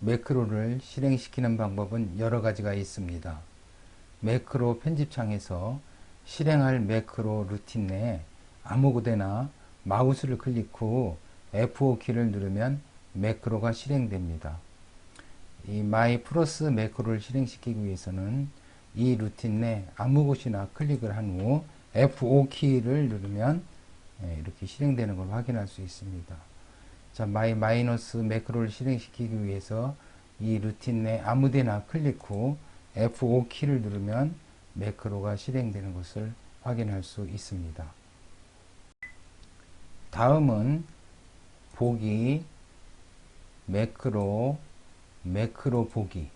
매크로를 실행시키는 방법은 여러 가지가 있습니다. 매크로 편집창에서 실행할 매크로 루틴 내에 아무곳에나 마우스를 클릭 후 F5키를 누르면 매크로가 실행됩니다. 이 마이 플러스 매크로를 실행시키기 위해서는 이 루틴 내 아무 곳이나 클릭을 한 후 F5키를 누르면 예, 이렇게 실행되는 걸 확인할 수 있습니다. 자, 마이 마이너스 매크로를 실행시키기 위해서 이 루틴 내 아무데나 클릭 후 F5키를 누르면 매크로가 실행되는 것을 확인할 수 있습니다. 다음은 보기, 매크로, 매크로 보기.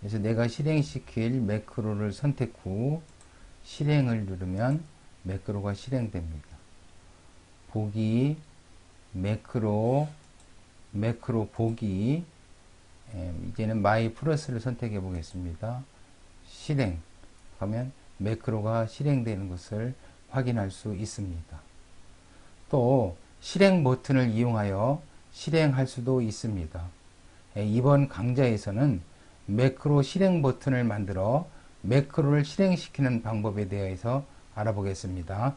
그래서 내가 실행시킬 매크로를 선택 후 실행을 누르면 매크로가 실행됩니다. 보기, 매크로, 매크로 보기. 예, 이제는 마이 플러스를 선택해 보겠습니다. 실행. 하면 매크로가 실행되는 것을 확인할 수 있습니다. 또 실행 버튼을 이용하여 실행할 수도 있습니다. 예, 이번 강좌에서는 매크로 실행 버튼을 만들어 매크로를 실행시키는 방법에 대해서 알아보겠습니다.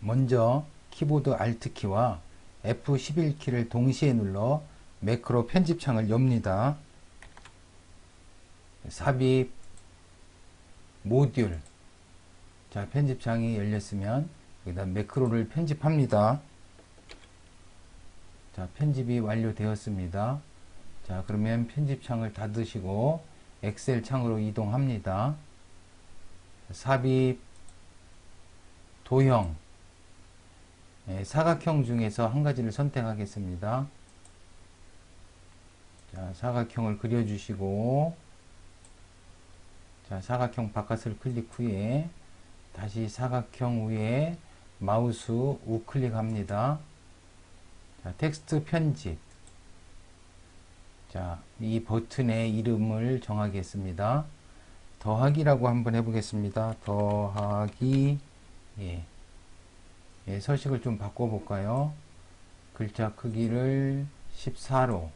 먼저 키보드 Alt키와 F11 키를 동시에 눌러 매크로 편집창을 엽니다. 삽입, 모듈. 자, 편집창이 열렸으면 여기다 매크로를 편집합니다. 자, 편집이 완료되었습니다. 자, 그러면 편집창을 닫으시고 엑셀 창으로 이동합니다. 삽입, 도형, 네, 사각형 중에서 한 가지를 선택하겠습니다. 자, 사각형을 그려주시고 자, 사각형 바깥을 클릭 후에 다시 사각형 위에 마우스 우클릭합니다. 자, 텍스트 편집. 자, 이 버튼의 이름을 정하겠습니다. 더하기라고 한번 해보겠습니다. 더하기, 예. 예, 서식을 좀 바꿔볼까요? 글자 크기를 14로,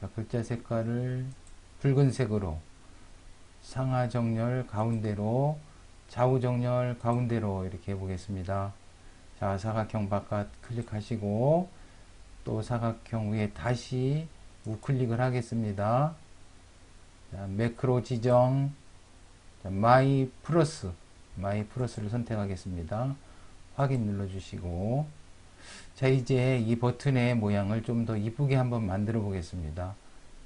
자, 글자 색깔을 붉은색으로, 상하 정렬 가운데로, 좌우 정렬 가운데로 이렇게 해보겠습니다. 자, 사각형 바깥 클릭하시고, 또 사각형 위에 다시 우클릭을 하겠습니다. 자, 매크로 지정, 자, 마이 플러스, 마이 플러스를 선택하겠습니다. 확인 눌러주시고, 자, 이제 이 버튼의 모양을 좀 더 이쁘게 한번 만들어 보겠습니다.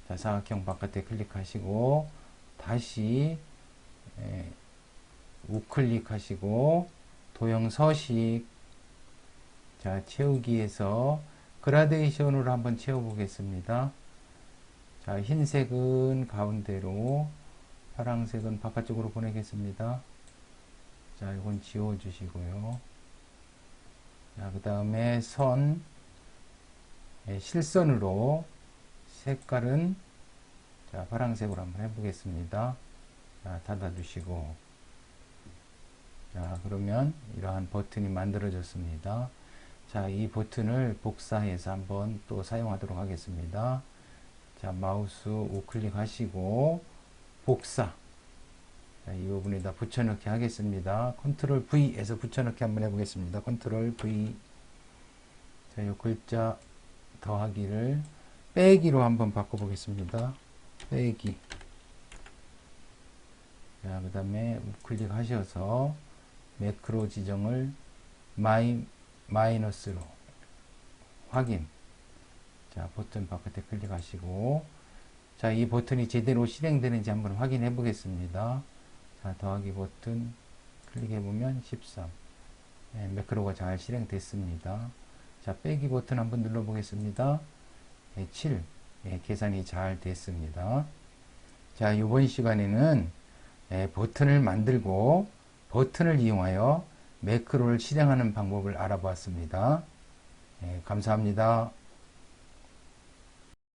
자, 사각형 바깥에 클릭하시고, 다시, 에, 우클릭하시고, 도형 서식, 자, 채우기에서 그라데이션으로 한번 채워 보겠습니다. 자, 흰색은 가운데로, 파랑색은 바깥쪽으로 보내겠습니다. 자, 이건 지워주시고요. 자, 그 다음에 선, 예, 실선으로 색깔은 자, 파랑색으로 한번 해보겠습니다. 자, 닫아주시고. 자, 그러면 이러한 버튼이 만들어졌습니다. 자, 이 버튼을 복사해서 한번 또 사용하도록 하겠습니다. 자, 마우스 우클릭 하시고, 복사. 자, 이 부분에다 붙여넣기 하겠습니다. 컨트롤 V에서 붙여넣기 한번 해보겠습니다. 컨트롤 V. 자, 이 글자 더하기를 빼기로 한번 바꿔보겠습니다. 빼기. 자, 그 다음에 우클릭 하셔서 매크로 지정을 마이, 마이너스로 확인. 자, 버튼 바깥에 클릭하시고, 자, 이 버튼이 제대로 실행되는지 한번 확인해 보겠습니다. 자, 더하기 버튼 클릭해 보면 13. 네, 매크로가 잘 실행됐습니다. 자, 빼기 버튼 한번 눌러 보겠습니다. 네, 7. 네, 계산이 잘 됐습니다. 자, 이번 시간에는 네, 버튼을 만들고 버튼을 이용하여 매크로를 실행하는 방법을 알아보았습니다. 네, 감사합니다.